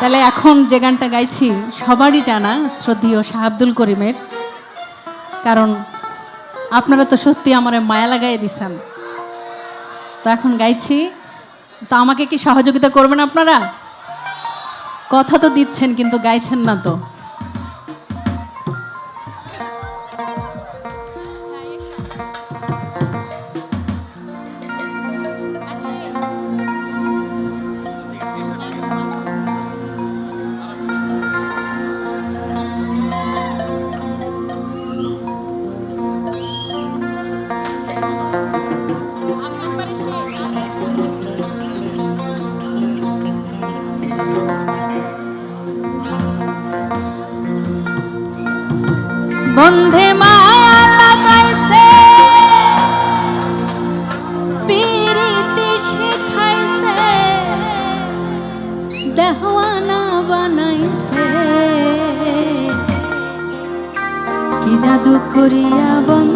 তাহলে এখন যে গানটা গাইছি, সবারই জানা শ্রদ্ধীয় শাহ আব্দুল করিমের। কারণ আপনারা তো সত্যি আমার মায়া লাগাই দিছেন। তো এখন গাইছি, তো আমাকে কি সহযোগিতা করবেন আপনারা? কথা তো দিচ্ছেন, কিন্তু গাইছেন না তো। বন্ধে মায়া লাগাইছে। পিরিতি শিখাইছে। দেহওয়ানা বানাইছে। কি জাদু করিয়া বন্ধে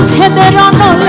উচ্ছেদের রণ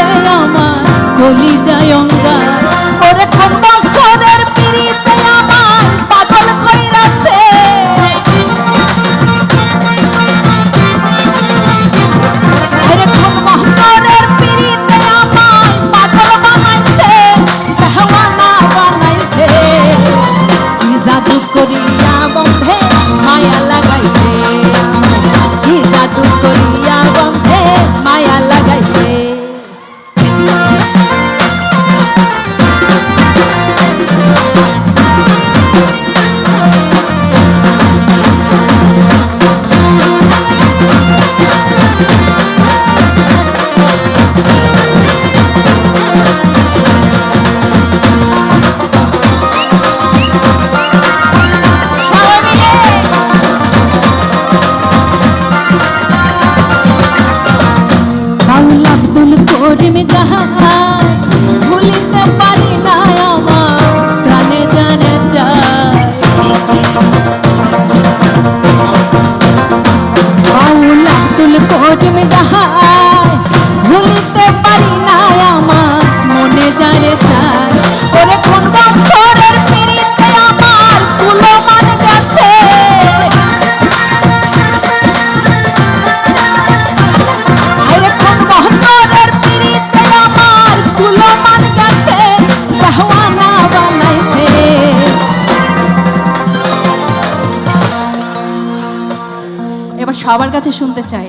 সবার কাছে শুনতে চাই।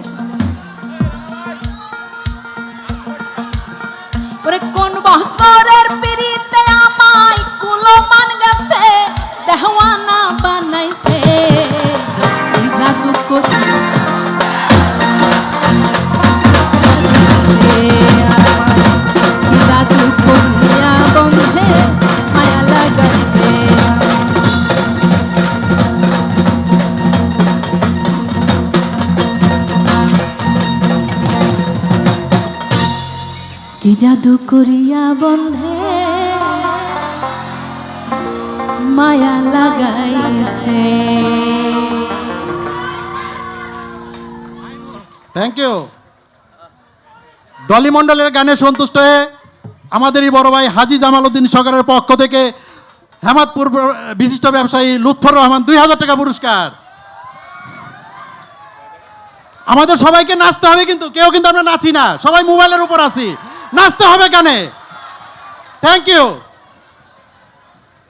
ওরে কোন বছরের পিড়িতে আমায় কুলো মান গেছে, দেহওয়ানা বানাইছে। জাদু জাদু করিয়া বন্ধে মায়া লাগাইছে। থ্যাংক ইউ ডলি মণ্ডলের গানে সন্তুষ্ট হয়ে আমাদেরই বড় ভাই হাজি জামাল উদ্দিন সরকারের পক্ষ থেকে হেমাদপুর বিশিষ্ট ব্যবসায়ী লুৎফর রহমান দুই হাজার টাকা পুরস্কার। আমাদের সবাইকে নাচতে হবে কিন্তু, কেউ কিন্তু আমরা নাচি না, সবাই মোবাইলের উপর আছি। নাচতে হবে কেন থ্যাংক ইউ